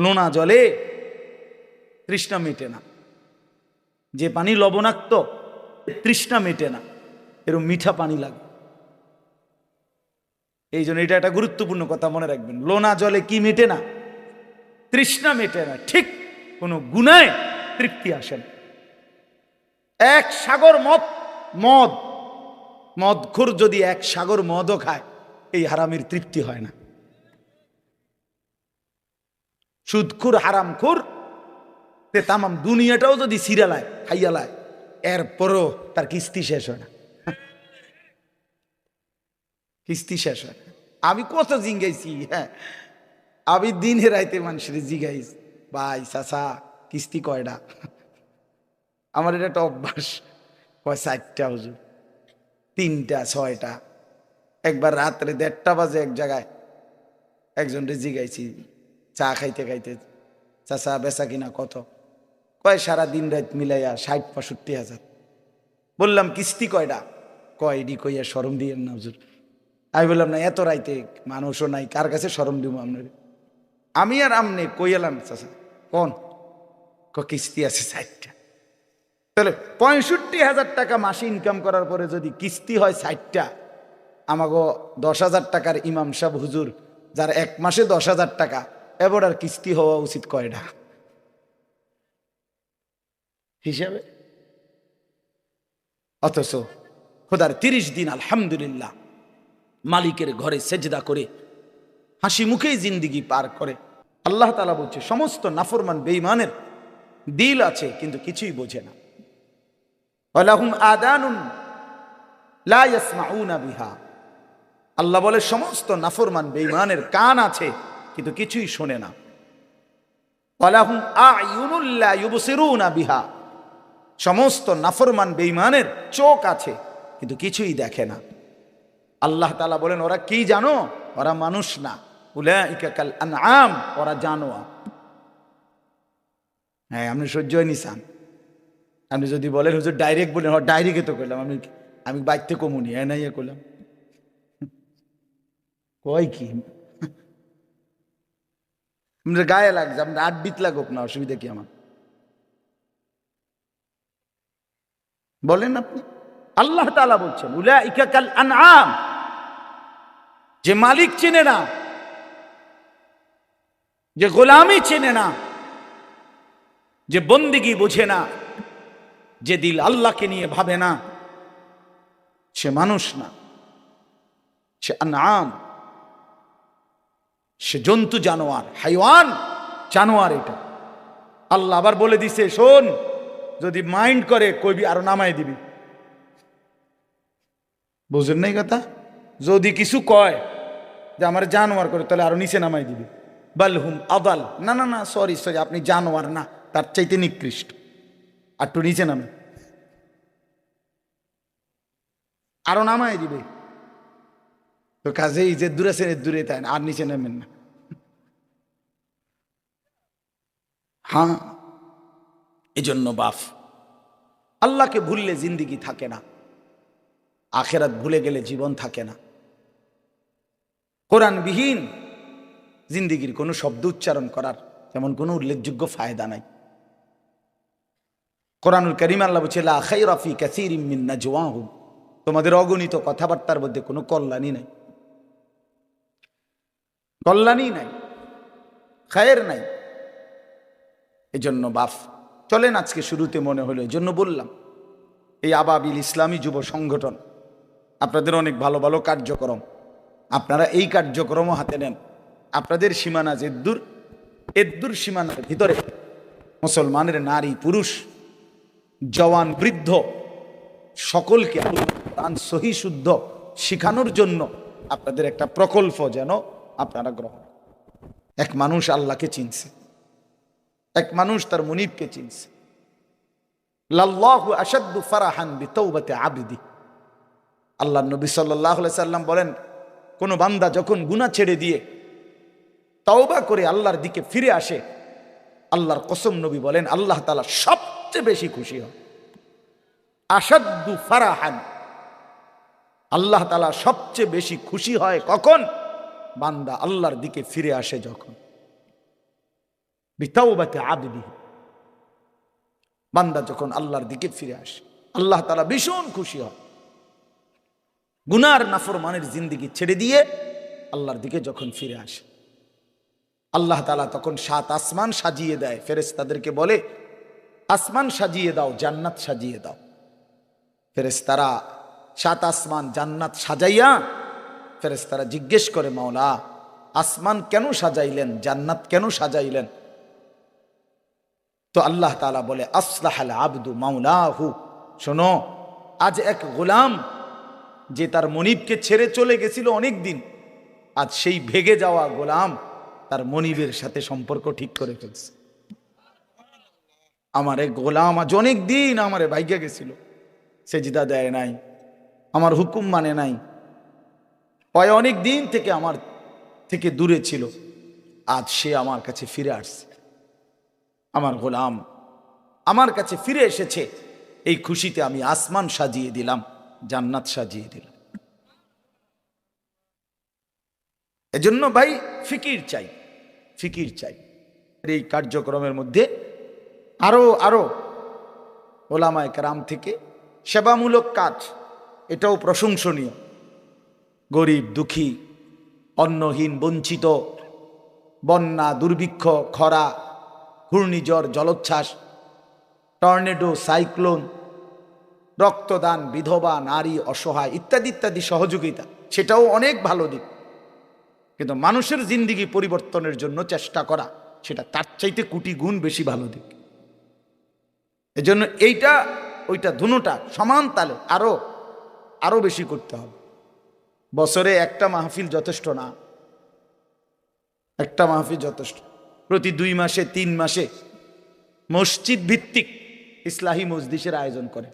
নোনা জলে তৃষ্ণা মেটে না। যে পানি লবণাক্ত, তৃষ্ণা মেটে না। এরকম মিঠা পানি লাগে। এই জন্য এটা একটা গুরুত্বপূর্ণ কথা মনে রাখবেন। লোনা জলে কি মেটে না? তৃষ্ণা মেটে না। ঠিক কোনো গুনায় তৃপ্তি আসে না। এক সাগর মদ মদ মদখুর যদি এক সাগর মদও খায়, এই হারামির তৃপ্তি হয় না। সুদখুর হারামখুর তে তামাম দুনিয়াটাও যদি সিরালায় খাইয়ালায় এরপরও তার কিস্তি শেষ হয় না। কিস্তি শেষ হয়। আমি কত জিঙ্গাইছি হ্যাঁ। আমি দিনে রাইতে মানুষের জিগাইছি, ভাই, চাচা, কিস্তি কয়টা আমার এটা একটা অভ্যাস। কয় চারটা হুজুর, তিনটা, ছয়টা। একবার রাত্রে দেড়টা বাজে এক জায়গায় একজনকে জিগাইছি। চা খাইতে খাইতে চাচা বেচা কিনা কত? কয়, সারা দিন রাত মিলাইয়া ষাট, পঁয়ষট্টি হাজার। বললাম, কিস্তি কয়টা কয়, এডি কইয়া সরম দিয়েন না হুজুর। আমি বললাম, না, এত রাইতে মানুষও নাই, কার কাছে সরম দিব আপনার? আমি আর আমনে কইয়ালাম চাচা? কোন? ক কিস্তি আছে ষাটটা। তাহলে পঁয়ষট্টি হাজার টাকা মাসে ইনকাম করার পরে যদি কিস্তি হয় ষাটটা, আমাগো দশ হাজার টাকার ইমাম সাহেব হুজুর, যার এক মাসে দশ হাজার টাকা এবার আর কিস্তি হওয়া উচিত কয়টা হিসাবে? অথচ খোদার তিরিশ দিন, আলহামদুলিল্লাহ, মালিকের ঘরে সেজদা করে, হাসি মুখেই জিন্দিগি পার করে। আল্লাহ তালা বলছে, সমস্ত নাফরমান বেইমানের দিল আছে, কিন্তু কিছুই বোঝে না। আল্লাহ বলে, সমস্ত নাফরমান বেইমানের কান আছে কিন্তু কিছুই শোনে না। বিহা। সমস্ত নাফরমান বেঈমানের চোখ আছে, কিন্তু কিছুই দেখে না। আল্লাহ তালা বলেন, ওরা কি জানো? ওরা মানুষ না। উলাইকা কাল আনআম, ওরা জানোয়া হ্যাঁ আপনি সহ্যই নিসান আপনি যদি বলেন, হুজুর ডাইরেক্ট বলেন। হ্যাঁ ডাইরেক্টে তো করলাম। আমি আমি বাইতে কমুনি হ্যাঁ নাই করলাম। কয় কি? আপনার গায়ে লাগছে আপনার আট বিত লাগুক না, অসুবিধা কি আমার? বলেন আপনি। আল্লাহ তাআলা বলছেন উলা ইকাকাল আনআম। যে মালিক চেনে না, যে গোলামি চেনে না, যে বন্দিগি বোঝে না, যে দিল আল্লাহকে নিয়ে ভাবে না, সে মানুষ না, সে আনাম সে জন্তু জানোয়ার, হাইওয়ান জানোয়ার এটা। আল্লাহ আবার বলে দিছে, শোন, যদি মাইন্ড করে কবি আরও নামাই দিবি। বুঝেন নাই কথা? যদি কিছু কয় যে আমার জানোয়ার করে, তাহলে আরও নিচে নামাই দিবি। বালহুম আদাল। না না না, সরি সরি, আপনি জানোয়ার না, তার চাইতে নিকৃষ্ট। আর একটু নিচে নামে। আরও নামাই দিবে। তো কাজেই যে দূরে আছে দূরে তাই না, আর নিচে নামেন না। হ্যাঁ? এজন্য বাফ আল্লাহকে ভুললে জিন্দিগি থাকে না, আখেরাত ভুলে গেলে জীবন থাকে না। কোরআনবিহীন জিন্দিগির কোনো শব্দ উচ্চারণ করার তেমন কোনো উল্লেখযোগ্য ফায়দা নাই। কোরআনুল করিম আল্লাহ বলছে, লা খাইরা ফি কাসীরিম মিন নাজওয়াহুম তোমাদের অগণিত কথাবার্তার মধ্যে কোনো কল্যাণই নাই। কল্যাণই নাই, খায়ের নাই। এজন্য বাফ, চলেন আজকে শুরুতে মনে হলো এই জন্য বললাম, এই আবাবিল ইসলামী যুব সংগঠন, আপনাদের অনেক ভালো ভালো কার্যক্রম, আপনারা এই কার্যক্রমও হাতে নেন। আপনাদের সীমানা যে দূর এদ্দুর সীমানার ভিতরে মুসলমানের নারী, পুরুষ, জওয়ান, বৃদ্ধ, সকলকে সহি শুদ্ধ শিখানোর জন্য আপনাদের একটা প্রকল্প যেন আপনারা গ্রহণ এক মানুষ আল্লাহকে চিনছে। এক মানুষ তার মুনিবকে চিনছে। লাল্লাহু আসাদ্দু ফারাহান বিতৌবাতে আবিদি। আল্লাহ নবী সাল্লাহ সাল্লাম বলেন, কোনো বান্দা যখন গুণা ছেড়ে দিয়ে তওবা করে আল্লাহর দিকে ফিরে আসে, আল্লাহর কসম নবী বলেন, আল্লাহ তালা সবচেয়ে বেশি খুশি হন। আসাদ্দু ফারাহান। আল্লাহ তালা সবচেয়ে বেশি খুশি হয় কখন? বান্দা আল্লাহর দিকে ফিরে আসে যখন। বিতাওবাতে আবিদি বান্দা যখন আল্লাহর দিকে ফিরে আসে, আল্লাহ তালা ভীষণ খুশি হয়। গুনার নাফরমানের জিন্দিগি ছেড়ে দিয়ে আল্লাহর দিকে যখন ফিরে আসে, আল্লাহ তালা তখন সাত আসমান সাজিয়ে দেয়। ফেরেস তাদেরকে বলে, আসমান সাজিয়ে দাও, জান্নাত সাজিয়ে দাও। ফেরেস তারা সাত আসমান জান্নাত সাজাইয়া ফেরেস তারা জিজ্ঞেস করে, মাওলা, আসমান কেন সাজাইলেন? জান্নাত কেন সাজাইলেন? তো আল্লাহ তালা বলে, আসলাহাল আবদু মাওলাহু। শোনো, আজ এক গোলাম যে তার মনিবকে ছেড়ে চলে গেছিল অনেক দিন আজ সেই ভেগে যাওয়া গোলাম তার মনিবের সাথে সম্পর্ক ঠিক করে ফেলছে। আমারে গোলাম আজ অনেক দিন আমারে ভাইগে গেছিল, সেজিদা দেয় নাই, আমার হুকুম মানে নাই। ওই অনেক দিন থেকে আমার থেকে দূরে ছিল। আজ সে আমার কাছে ফিরে আসছে। আমার গোলাম আমার কাছে ফিরে এসেছে। এই খুশিতে আমি আসমান সাজিয়ে দিলাম, জান্নাত সাজিয়ে দিলাম। এজন্য ভাই ফিকির চাই ফিকির চাই। এই কার্যক্রমের মধ্যে আরও আরও ওলামায় কারাম থেকে সেবামূলক কাজ, এটাও প্রশংসনীয়। গরিব, দুঃখী, অন্নহীন, বঞ্চিত, বন্যা, দুর্ভিক্ষ, খরা, ঘূর্ণিঝড়, জলোচ্ছ্বাস, টর্নেডো, সাইক্লোন, রক্তদান, বিধবা, নারী, অসহায় ইত্যাদি ইত্যাদি সহযোগিতা, সেটাও অনেক ভালো দিক। কিন্তু মানুষের জিন্দিগি পরিবর্তনের জন্য চেষ্টা করা, সেটা তার চাইতে কোটি গুণ বেশি ভালো দিক। এজন্য এইটা, ওইটা দুটা সমান তালে আরও আরও বেশি করতে হবে। বছরে একটা মাহফিল যথেষ্ট না? একটা মাহফিল যথেষ্ট। প্রতি দুই মাসে, তিন মাসে মসজিদ ভিত্তিক ইসলাহী মসজিদের আয়োজন করে।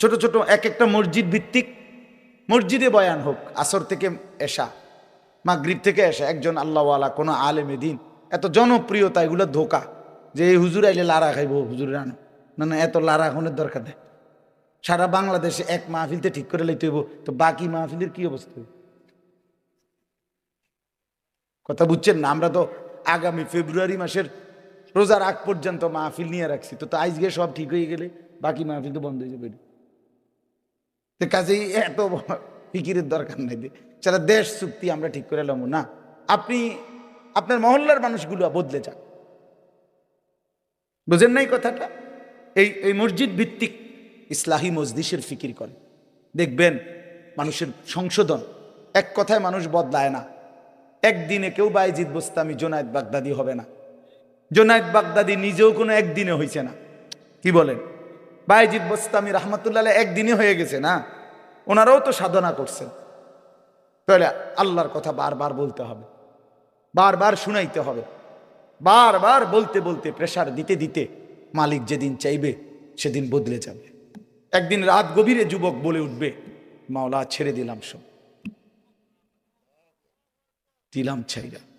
ছোট ছোট এক একটা মসজিদ ভিত্তিক মসজিদে বয়ান হোক, আসর থেকে এসা, মাগরিব থেকে এসা, একজন আল্লাহওয়ালা, কোনো আলেমে দিন, এত জনপ্রিয়তা, এগুলো ধোকা, যে হুজুর আইলে লারা খাইব হুজুর আনো। না না, এত লারা এখনের দরকার নেই। সারা বাংলাদেশে এক মাহফিলতে ঠিক করে লাইতে হইব। তো বাকি মাহফিলের কি অবস্থা? কথা বুঝছেন না? আমরা তো আগামী ফেব্রুয়ারি মাসের রোজার আগ পর্যন্ত মাহফিল নিয়ে রাখছি। তো আজকে সব ঠিক হয়ে গেলে বাকি মাহফিল তো বন্ধ হয়ে যাবে। তো কাজেই এত ফিকিরের দরকার নাই সেটা দেশ চুক্তি আমরা ঠিক করে এলাম না, আপনি আপনার মহল্লার মানুষগুলো বদলে যান। বুঝেন নাই কথাটা? এই এই মসজিদ ভিত্তিক ইসলাহী মসজিষের ফিকির করে। দেখবেন মানুষের সংশোধন, এক কথায় মানুষ বদলায় না। একদিনে কেউ বাইজিদ বোস্তামি জোনায়দ বাগদাদি হবে না। জোনায়দ বাগদাদি নিজেও কোনো একদিনে হয়েছে না। কি বলেন? বাইজিদ বোস্তামি রহমতুল্লাহ একদিনে হয়ে গেছে না? ওনারাও তো সাধনা করছেন। তাহলে আল্লাহর কথা বারবার বলতে হবে। বারবার শুনাইতে হবে। বারবার বলতে বলতে প্রেশার দিতে দিতে মালিক যেদিন চাইবে, সেদিন বদলে যাবে। একদিন রাত গভীরে যুবক বলে উঠবে মাওলা ছেড়ে দিলাম সব। দিলাম ছাইরা।